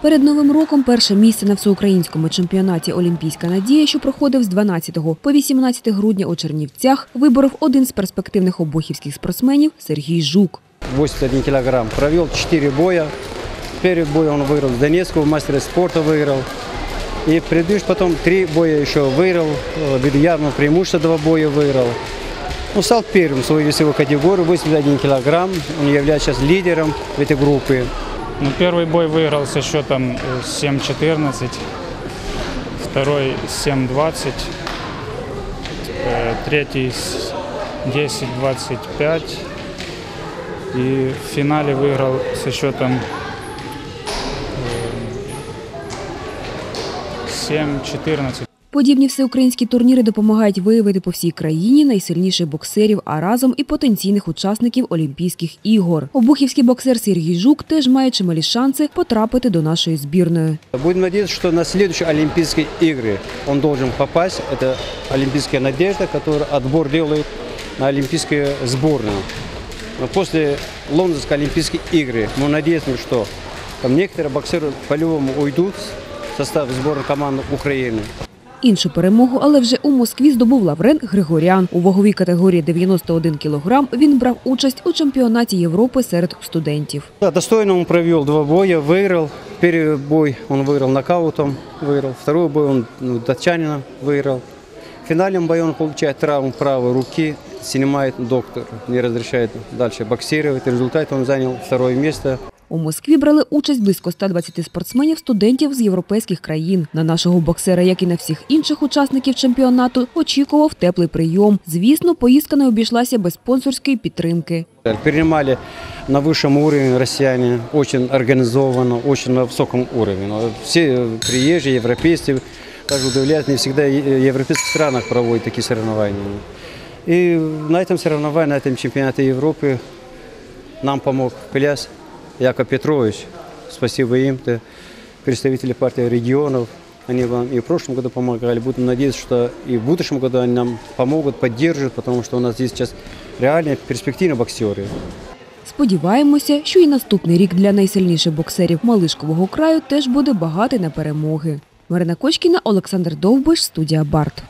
Перед новим роком перше місце на всеукраїнському чемпіонаті Олімпійська надія, що проходив з 12 по 18 грудня у Чернівцях, виборов один з перспективних обухівських спортсменів Сергій Жук. 81 килограмм. Провел 4 боя. Первый бой он выиграл с Донецкого, мастера спорта выиграл. И предыдущий потом три боя еще выиграл. э, Ввиду явного преимущества два боя выиграл. Ну, стал первым в своей весовой категории, 81 килограмм. Он является сейчас лидером в этой группе. Ну, первый бой выиграл со счетом э, 7-14, второй 7-20, э, третий с 10-25 и в финале выиграл со счетом э, 7-14. Подібні всеукраїнські турніри допомагають виявити по всій країні найсильніших боксерів, а разом і потенційних учасників Олімпійських ігор. Обухівський боксер Сергій Жук теж має чималі шанси потрапити до нашої збірної. Будем надеяться, что на следующие Олимпийские игры он должен попасть. Это Олимпийская надежда, которая отбор делает на Олимпийскую сборную. Но после Лондонской Олимпийской игры мы надеемся, что там некоторые боксеры по-любому уйдут в состав сборной команды Украины. Іншу перемогу, але вже у Москві здобув Лаврен Григорян. У ваговій категорії 91 кілограм він брав участь у чемпіонаті Європи серед студентів. Да, достойно он провел два боя, выиграл. Первый бой он выиграл нокаутом, выиграл. Второй бой он ну, датчанина выиграл. В финальном бою он получает травму правой руки, снимает доктор, не разрешает дальше боксировать. В результате он занял второе место. У Москві брали участь близько 120 спортсменів-студентів з європейських країн. На нашого боксера, як і на всіх інших учасників чемпіонату, очікував теплий прийом. Звісно, поїздка не обійшлася без спонсорської підтримки. Принимали на высшем уровне россияне, очень организованно, очень на высоком уровне. Но Все приезжие, европейцы, даже удивляют, не всегда и в европейских странах проводят такие соревнования. И на этом соревновании, на этом чемпионате Европы нам помог Кляс Яков Петрович. Спасибо им, это представители партии регионов. Они вам и в прошлом году помогали. Будем надеяться, что и в будущем году они нам помогут, поддержат, потому что у нас здесь сейчас реальные перспективные боксеры. Сподіваємося, що і наступний рік для найсильніших боксерів Малишкового краю теж буде багатий на перемоги. Марина Кочкіна, Олександр Довбиш, студія Барт.